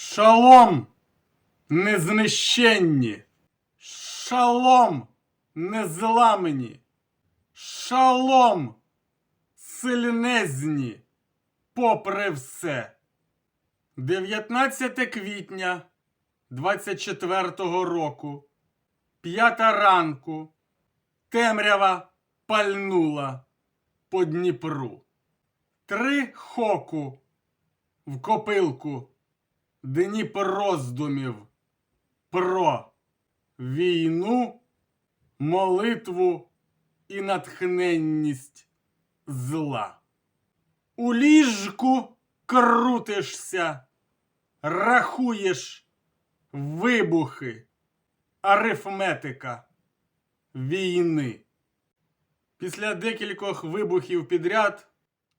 Шалом незнищенні, шалом незламні, шалом сильнезні, попри все. 19 квітня 24-го року, п'ята ранку, темрява пальнула по Дніпру. Три хоку в копилку дніп роздумів про війну, молитву і натхненність зла. У ліжку крутишся, рахуєш вибухи, арифметика війни. Після декількох вибухів підряд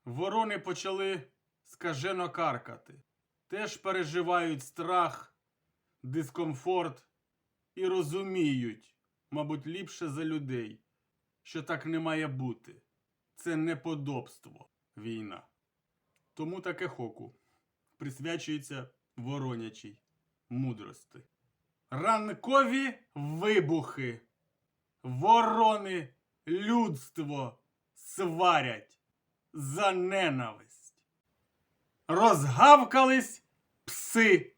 ворони почали скажено каркати. Теж переживають страх, дискомфорт і розуміють, мабуть, ліпше за людей, що так не має бути. Це неподобство війна. Тому таке хоку присвячується воронячій мудрости. Ранкові вибухи. Ворони людство сварять за ненависть. Розгавкались пси.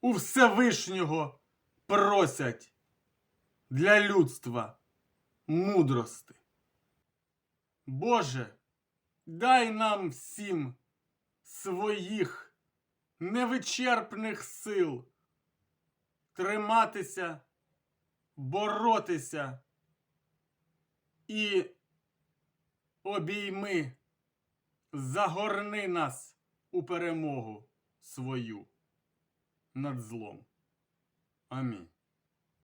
У Всевишнього просять для людства мудрости. Боже, дай нам всім своїх невичерпних сил триматися, боротися і обійми, загорни нас у перемогу свою над злом. Амінь.